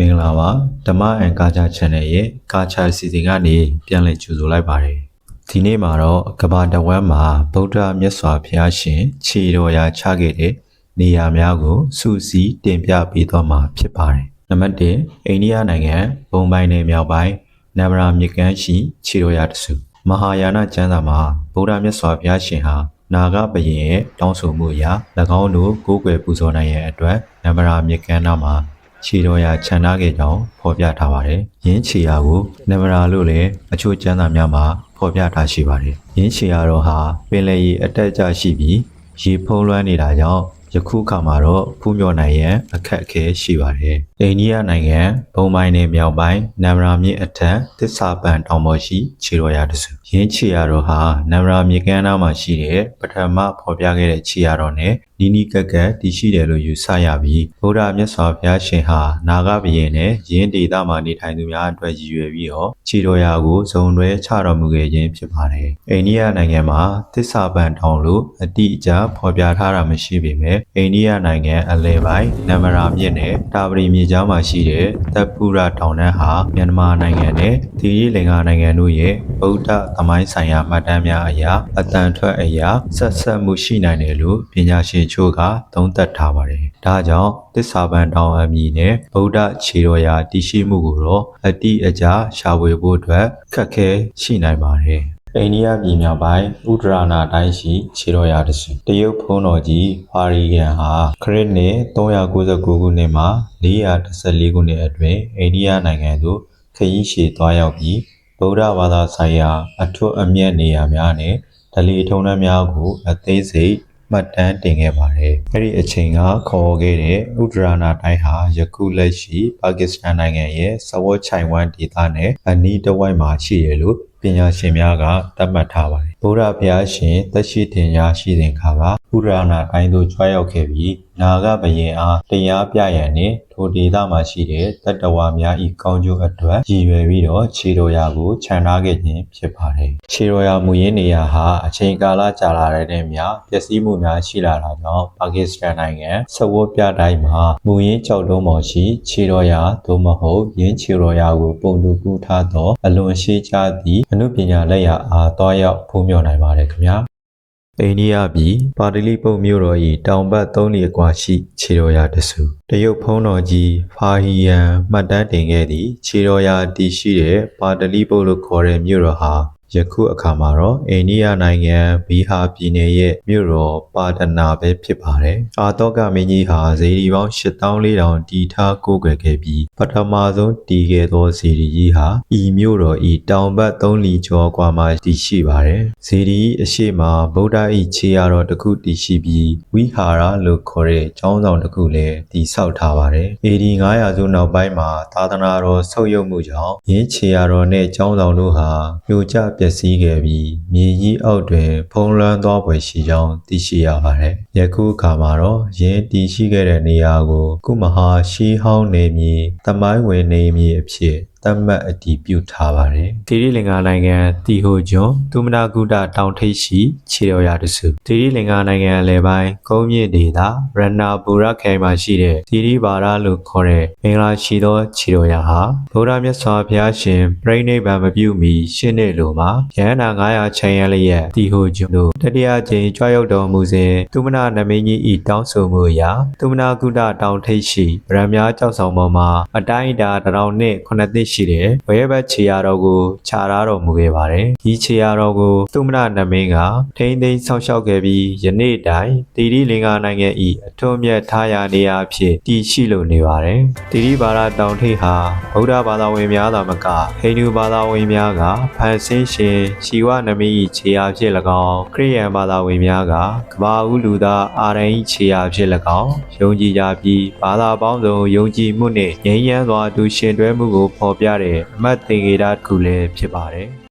မင်္ဂလာပါဓမ္မအန်ကာချာ channel ရဲ့ကာချာစီစဉ်ကနေပြန်လည်ကြိုဆိုလိုက်ပါတယ်ဒီနေ့မှာတော့ကဘာတဝမ်းမှာဗုဒ္ဓမြတ်စွာဘုရားရှင် ခြေတော်ရာချခဲ့တဲ့နေရာများကိုစုစည်းတင်ပြပေးသွားမှာဖြစ်ပါတယ်နံပါတ်1အိန္ဒိယနိုင်ငံဘုံပိုင်းနယ်မြောက်ပိုင်းနဗရာမြစ်ကမ်းရှိခြေတော်ရာတစုမဟာယာနကျမ်းစာမှာဗုဒ္ဓမြတ်စွာဘုရားရှင်ဟာနာဂဘယင်ရဲ့တောင်းဆိုမှုအရ၎င်းတို့ကိုးကွယ်ပူဇော်နိုင်ရန်အတွက်နဗရာမြစ်ကမ်းနားမှာ ခြေတော်ရာခြံထားခဲ့ကြောင်းဖော်ပြထားပါတယ်။ယင်းခြေရာကိုနဗရာလို့လည်းအချို့ကျမ်းစာများမှာဖော်ပြထားရှိပါတယ်။ယင်းခြေရာတော်ဟာပင်လယ်ရေအတက်အကျရှိပြီးရေဖုံးလွှမ်းနေတာကြောင့်ယခုအခါမှာတော့ဖူးမြော်နိုင်ရန်အခက်အခဲရှိပါတယ်။အိန္ဒိယနိုင်ငံဘုံပိုင်းနယ်မြောက်ပိုင်းနဗရာမြစ်အထက်သစ္စာပန်တောင်ပေါ်ရှိခြေတော်ရာတစ်စု။ယင်းခြေရာတော်ဟာနဗရာမြစ်ကမ်းနားမှာရှိတဲ့ပထမဖော်ပြခဲ့တဲ့ခြေရာတော်နဲ့ နီးနီးကပ်ကပ်တည်ရှိတယ်လို့ယူဆရပြီးဗုဒ္ဓမြတ်စွာဘုရားရှင်ဟာနာဂဘယင်နဲ့ယင်းဒေသမှာနေထိုင်သူများအတွက်ရည်ရွယ်ပြီးတော့ခြေတော်ရာကိုဇုံတွဲချတော်မူခဲ့ခြင်းဖြစ်ပါတယ်။အိန္ဒိယနိုင်ငံမှာသစ္စာပန်တောင်လို့အတိအကျဖော်ပြထားတာမရှိပေမဲ့အိန္ဒိယနိုင်ငံအလဲပိုင်းနမရာမြစ်နဲ့တာပရီမြစ်ကြားမှာရှိတဲ့သက်ပူရတောင်တန်းဟာမြန်မာနိုင်ငံနဲ့သီရိလင်္ကာနိုင်ငံတို့ရဲ့ဗုဒ္ဓသမိုင်းဆိုင်ရာမှတ်တမ်းများအရာအတန်ထွက်အရာဆက်ဆက်မှုရှိနိုင်တယ်လို့ပညာရှင်ချို့ကသုံးသပ်ထားပါတယ်။ဒါကြောင့်သစ္စာပန်တောင်အမည်နဲ့ဗုဒ္ဓခြေတော်ရာတည်ရှိမှုကိုတော့အတိအကျရှာဖွေဖို့အတွက်ခက်ခဲရှိနိုင်ပါတယ်။အိန္ဒိယပြည်မြောက်ပိုင်းဥဒရနာတိုင်းရှိခြေတော်ရာတစုတရုတ်ဘုန်းတော်ကြီးဖာရီဂန်ဟာခရစ်နှစ်399ခုနှစ်မှ414ခုနှစ်အတွင်းအိန္ဒိယနိုင်ငံသို့ခရီးရှည်သွားရောက်ပြီးဗုဒ္ဓဘာသာဆိုင်ရာအထွတ်အမြတ်နေရာများနဲ့ဒလီထုံးတမ်းများကိုအသေးစိတ် မှတ်တမ်းတင်ခဲ့ပါတယ်။အဲ့ဒီအချိန်ကခေါ်ခဲ့တဲ့ဥဒရနာတိုင်းဟာယခုလက်ရှိပါကစ္စတန်နိုင်ငံရဲ့စဝတ်ချိုင်ဝမ်ဒေသနဲ့အနီးတစ်ဝိုက်မှာရှိရလို့ပညာရှင်များကသတ်မှတ်ထားပါတယ်။ဗုဒ္ဓဘုရားရှင်သက်ရှိတင်ရာရှိတဲ့အခါကဥရနာတိုင်းသို့ကြွားရောက်ခဲ့ပြီးနာဂဘယင်အားတရားပြရန်နှင့်ထိုဒေသမှာရှိတဲ့တတ္တဝါများ၏ကောင်းကျိုးအတွက်ရည်ရွယ်ပြီးတော့ခြေတော်ရာကိုခြံထားခဲ့ခြင်းဖြစ်ပါတယ်။ခြေတော်ရာမူရင်းနေရာဟာအချိန်ကာလကြာလာတဲ့နဲ့မျှပျက်စီးမှုများရှိလာတာကြောင့်ပါကစ္စတန်နိုင်ငံစဝတ်ပြတိုင်းမှာမူရင်းကြောက်တုံးပေါ်ရှိခြေတော်ရာသို့မဟုတ်ရင်းခြေတော်ရာကိုပုံတူကူးထားသောအလွန်ရှိကြသည့်အမှုပညာလက်ရာအားတွားရောက်ဖူးမြော်နိုင်ပါတယ်ခင်ဗျာ။အိန္ဒိယပြည်ပါတလိပုတ်မြို့တော်၏တောင်ဘက်၃လီအကွာရှိခြေတော်ရာတစုတရုတ်ဖုံးတော်ကြီးဖာဟီယန်မှတ်တမ်းတင်ခဲ့သည့်ခြေတော်ရာတည်ရှိတဲ့ပါတလိပုတ်လို့ခေါ်တဲ့မြို့တော်ဟာ ယခုအခါမှာတော့အိန္ဒိယနိုင်ငံဘီဟာပြည်နယ်ရဲ့မြို့တော်ပါတနာပဲဖြစ်ပါတယ်။အာတောကမင်းကြီးဟာဇေဒီပေါင်း8400တည်ထားကိုးကွယ်ခဲ့ပြီးပထမဆုံးတည်ခဲ့သောဇေဒီကြီးဟာဤမြို့တော်ဤတောင်ဘက်3လီကျော်ကွာမှာတည်ရှိပါတယ်။ဇေဒီအရှိမဗုဒ္ဓ၏ခြေရာတော်တစ်ခုတည်ရှိပြီးဝိဟာရလို့ခေါ်တဲ့ကျောင်းဆောင်တစ်ခုလည်းတည်ဆောက်ထားပါတယ်။ AD 900စုနောက်ပိုင်းမှာသာသနာတော်ဆုတ်ယုတ်မှုကြောင့်ရင်းခြေရာတော်နဲ့ကျောင်းဆောင်တို့ဟာမြို့ကျပျက်စီးခဲ့ပြီးမြေကြီးအောက်တွင် ဖုံးလွှမ်းသွားဖွယ်ရှိကြောင်းသိရှိရပါတယ်။ယခုအခါမှာတော့ရင်းတည်ရှိခဲ့တဲ့နေရာကို ကုမဟာရှီဟောင်းနေမြေတမိုင်းဝင်နေမြေအဖြစ်သတ်မှတ်အတည်ပြုထားပါတယ်။တိရိလင်္ကာနိုင်ငံတီဟိုကျွန်းသူမနာကုတတောင်ထိပ်ရှိခြေတော်ရာတစုတိရိလင်္ကာနိုင်ငံအလယ်ပိုင်းကုန်းမြင့်ဒေသရဏပူရခိုင်မှာရှိတဲ့တိရိဘာရလို့ခေါ်တဲ့မင်္ဂလာရှိသောခြေတော်ရာဟာဗုဒ္ဓမြတ်စွာဘုရားရှင်ပြိဋိဘံမပြုမီရှင်းနေလိုမှာရဟန္တာ900ချိန်ရလျက်တီဟိုကျွန်းတို့တတိယကြိမ်ကြွရောက်တော်မူစဉ်သူမနာနမင်းကြီးဤတောင်းဆိုမှုအရာသူမနာကုတတောင်ထိပ်ရှိဗရမ ्या ကြောက်ဆောင်ပေါ်မှာအတိုင်းအတာတစ်ထောင်နဲ့ခုနှစ်သိရှိတဲ့ဝဲဘက်ခြေရတော်ကိုခြာထားတော်မူခဲ့ပါတယ်။ဒီခြေရတော်ကိုသူမနာနမင်းကထိမ့်သိမ်းဆောက်ရှောက်ခဲ့ပြီးယနေ့တိုင်တီရီလင်္ကာနိုင်ငံဤအထွတ်မြတ်ထားရာနေရာအဖြစ်တည်ရှိလိုနေပါတယ်။တီရီဘာသာတောင်ထိပ်ဟာဗုဒ္ဓဘာသာဝင်များသာမကဟိန္ဒူဘာသာဝင်များကဖန်ဆင်းရှင်ရှီဝနမင်းဤခြေရာဖြစ်၎င်းခရိယန်ဘာသာဝင်များကကဘာဦးလူသားအာရန်ဤခြေရာဖြစ်၎င်းယုံကြည်ကြပြီးဘာသာပေါင်းစုံယုံကြည်မှုနှင့်ငြိမ်းချမ်းစွာအတူရှင်တွဲမှုကိုဖော်ပြတဲ့အမတ်သင်္ကေတတစ်ခုလည်းဖြစ်ပါတယ်။